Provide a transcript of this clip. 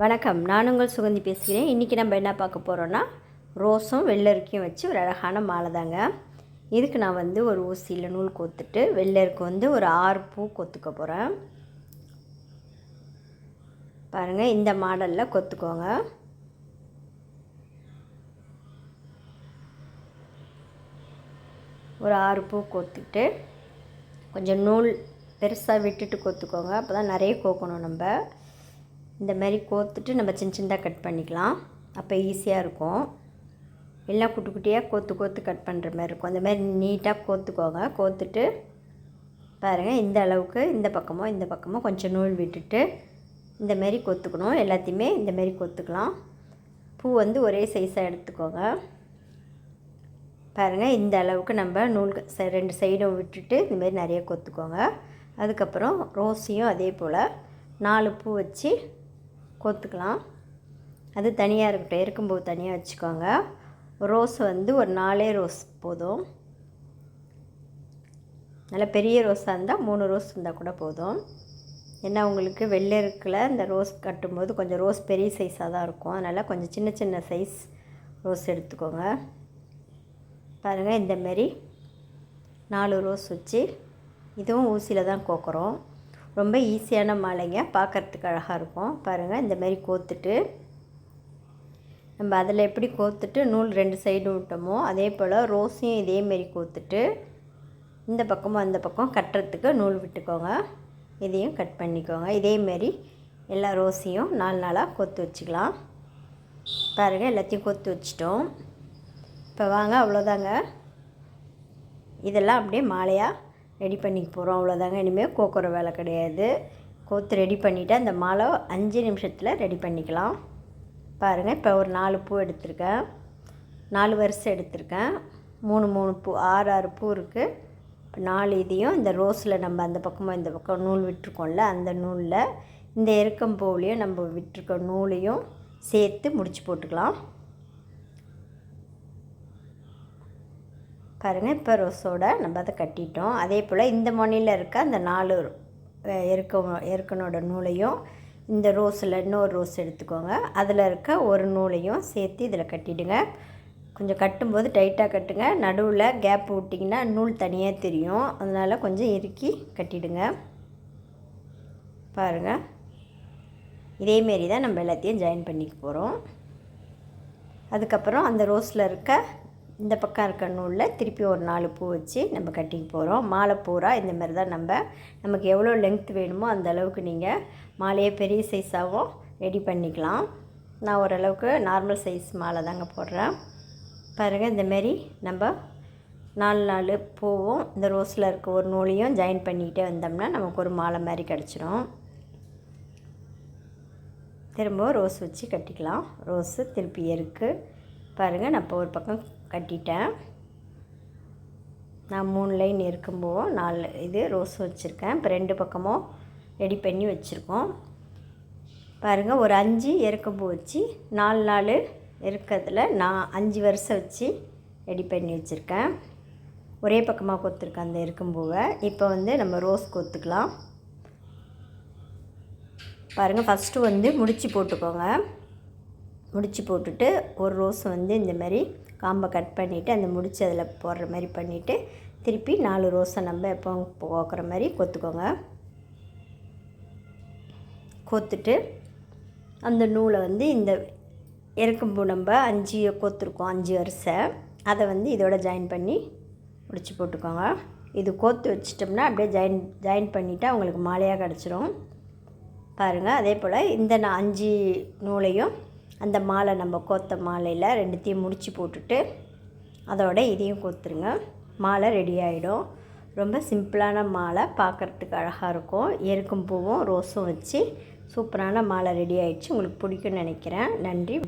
வணக்கம். நான் உங்கள் சுகந்தி பேசுகிறேன். இன்றைக்கி நம்ம என்ன பார்க்க போகிறோன்னா ரோஸும் வெள்ளரிக்கும் வச்சு ஒரு அழகான மாலை தாங்க. இதுக்கு நான் வந்து ஒரு ஊசியில் நூல் கோத்துட்டு வெள்ளருக்கு வந்து ஒரு ஆறு பூ கொத்துக்க போகிறேன் பாருங்கள் இந்த மாடலில் கொத்துக்கோங்க. ஒரு ஆறு பூ கொத்துட்டு கொஞ்சம் நூல் பெருசாக விட்டுட்டு கொத்துக்கோங்க. அப்போ தான் நிறைய கோக்கணும் நம்ம. இந்த மாதிரி கோத்துட்டு நம்ம சின்ன சின்னதாக கட் பண்ணிக்கலாம். அப்போ ஈஸியாக இருக்கும். எல்லாம் குட்டி குட்டியாக கோத்து கோத்து கட் பண்ணுற மாதிரி இருக்கும். அந்த மாதிரி நீட்டாக கோத்துக்கோங்க. கோத்துட்டு பாருங்கள் இந்த அளவுக்கு இந்த பக்கமோ இந்த பக்கமோ கொஞ்சம் நூல் விட்டுட்டு இந்த மாரி கொத்துக்கணும். எல்லாத்தையுமே இந்த மாரி கொத்துக்கலாம். பூ வந்து ஒரே சைஸாக எடுத்துக்கோங்க. பாருங்கள் இந்த அளவுக்கு நம்ம நூல் ரெண்டு சைடும் விட்டுட்டு இந்தமாரி நிறைய கொத்துக்கோங்க. அதுக்கப்புறம் ரோஸையும் அதே போல் நாலு பூ வச்சு கோத்துக்கலாம். அது தனியாக இருக்கட்டும். இருக்கும்போது தனியாக வச்சுக்கோங்க. ரோஸ் வந்து ஒரு நாலே ரோஸ் போதும். நல்ல பெரிய ரோஸாக இருந்தால் மூணு ரோஸ் இருந்தால் கூட போதும். ஏன்னா உங்களுக்கு வெள்ளை இருக்குல்ல இந்த ரோஸ் கட்டும்போது கொஞ்சம் ரோஸ் பெரிய சைஸாக தான் இருக்கும். அதனால் கொஞ்சம் சின்ன சின்ன சைஸ் ரோஸ் எடுத்துக்கோங்க. பாருங்கள் இந்தமாரி நாலு ரோஸ் வச்சு இதுவும் ஊசியில் தான் கோக்குறோம். ரொம்ப ஈஸியான மாலைங்க. பார்க்குறதுக்கு அழகாக இருக்கும். பாருங்கள் இந்தமாரி கோத்துட்டு நம்ம அதில் எப்படி கோத்துட்டு நூல் ரெண்டு சைடு விட்டோமோ அதே போல் ரோஸையும் இதேமாரி கோத்துட்டு இந்த பக்கமும் அந்த பக்கம் கட்டுறதுக்கு நூல் விட்டுக்கோங்க. இதையும் கட் பண்ணிக்கோங்க. இதேமாரி எல்லா ரோஸையும் நாலு நாளாக கொத்து வச்சுக்கலாம். பாருங்கள் எல்லாத்தையும் கொத்து வச்சிட்டோம். இப்போ வாங்க அவ்வளோதாங்க இதெல்லாம் அப்படியே மாலையாக ரெடி பண்ணிக்க போகிறோம் அவ்வளோதாங்க இனிமேல் கோக்குற வேலை கிடையாது. கோத்து ரெடி பண்ணிவிட்டு அந்த மாலை அஞ்சு நிமிஷத்தில் ரெடி பண்ணிக்கலாம். பாருங்கள் இப்போ ஒரு நாலு பூ எடுத்திருக்கேன். நாலு வருஷம் எடுத்திருக்கேன். மூணு மூணு பூ ஆறு ஆறு பூ இருக்குது இப்போ நாலு இதையும் இந்த ரோஸில் நம்ம அந்த பக்கமும் இந்த பக்கம் நூல் விட்டுருக்கோம்ல அந்த நூலில் இந்த எருக்கம் பூவிலையும் நம்ம விட்டுருக்க நூலையும் சேர்த்து முடிச்சு போட்டுக்கலாம். பாருங்கள் இப்போ ரோஸோட நம்ம அதை கட்டிட்டோம். அதே போல் இந்த மணியில் இருக்க அந்த நாலு எருக்க எருக்கனோட நூலையும் இந்த ரோஸில் இன்னொரு ரோஸ் எடுத்துக்கோங்க. அதில் இருக்க ஒரு நூலையும் சேர்த்து இதில் கட்டிடுங்க. கொஞ்சம் கட்டும்போது டைட்டாக கட்டுங்க. நடுவில் கேப் விட்டிங்கன்னா நூல் தனியாக தெரியும். அதனால் கொஞ்சம் இறுக்கி கட்டிடுங்க. பாருங்கள் இதேமாரி தான் நம்ம எல்லாத்தையும் ஜாயின் பண்ணிக்க போகிறோம் அதுக்கப்புறம் அந்த ரோஸில் இருக்க இந்த பக்கம் இருக்க நூலில் திருப்பி ஒரு நாலு பூ வச்சு நம்ம கட்டிக்க போகிறோம் மாலை பூரா இந்த மாதிரி தான் நம்ம நமக்கு எவ்வளோ லென்த் வேணுமோ அந்த அளவுக்கு நீங்கள் மாலையை பெரிய சைஸாகவும் ரெடி பண்ணிக்கலாம். நான் ஓரளவுக்கு நார்மல் சைஸ் மாலை தாங்க போடுறேன். பாருங்கள் இந்தமாரி நம்ம நாலு நாலு பூவும் இந்த ரோஸில் இருக்க ஒரு நூலையும் ஜாயின் பண்ணிக்கிட்டே வந்தோம்னா நமக்கு ஒரு மாலை மாதிரி கிடச்சிரும். திரும்ப ரோஸ் வச்சு கட்டிக்கலாம். ரோஸு திருப்பி எருக்கு பாருங்கள் நான் இப்போ ஒரு பக்கம் கட்டிட்டேன். நான் மூணு லைன் இருக்கும்போது நாலு இது ரோஸ் வச்சுருக்கேன். இப்போ ரெண்டு பக்கமும் ரெடி பண்ணி வச்சுருக்கோம். பாருங்கள் ஒரு அஞ்சு எருக்கம்பூ வச்சு நாலு நாலு இருக்கிறதுல நான் அஞ்சு வருஷம் வச்சு ரெடி பண்ணி வச்சுருக்கேன். ஒரே பக்கமாக கொத்துருக்கேன் அந்த எருக்கம்பூவை இப்போ வந்து நம்ம ரோஸ் கொத்துக்கலாம். பாருங்கள் ஃபஸ்ட்டு வந்து முடித்து போட்டுக்கோங்க. முடிச்சு போட்டுட்டு ஒரு ரோஸ் வந்து இந்த மாதிரி காம்பை கட் பண்ணிவிட்டு அந்த முடிச்சு அதில் போடுற மாதிரி பண்ணிவிட்டு திருப்பி நாலு ரோஸை நம்ம எப்போ போக்குற மாதிரி கொத்துக்கோங்க. கொத்துட்டு அந்த நூலை வந்து இந்த இறக்கும்பு நம்ம அஞ்சு கொத்துருக்கோம் அஞ்சு வரிசை அதை வந்து இதோட ஜாயின் பண்ணி முடிச்சு போட்டுக்கோங்க. இது கோத்து வச்சிட்டோம்னா அப்படியே ஜாயின் ஜாயின் பண்ணிவிட்டு அவங்களுக்கு மாலையாக கிடச்சிரும். பாருங்கள் அதே போல் இந்த நான் அஞ்சு நூலையும் அந்த மாலை நம்ம கோத்த மாலையில் ரெண்டுத்தையும் முடித்து போட்டுட்டு அதோட இதையும் கோத்துருங்க. மாலை ரெடி ஆகிடும் ரொம்ப சிம்பிளான மாலை. பார்க்குறதுக்கு அழகாக இருக்கும். எருக்கும் பூவும் ரோஸும் வச்சு சூப்பரான மாலை ரெடி ஆகிடுச்சு உங்களுக்கு பிடிக்கும்னு நினைக்கிறேன். நன்றி.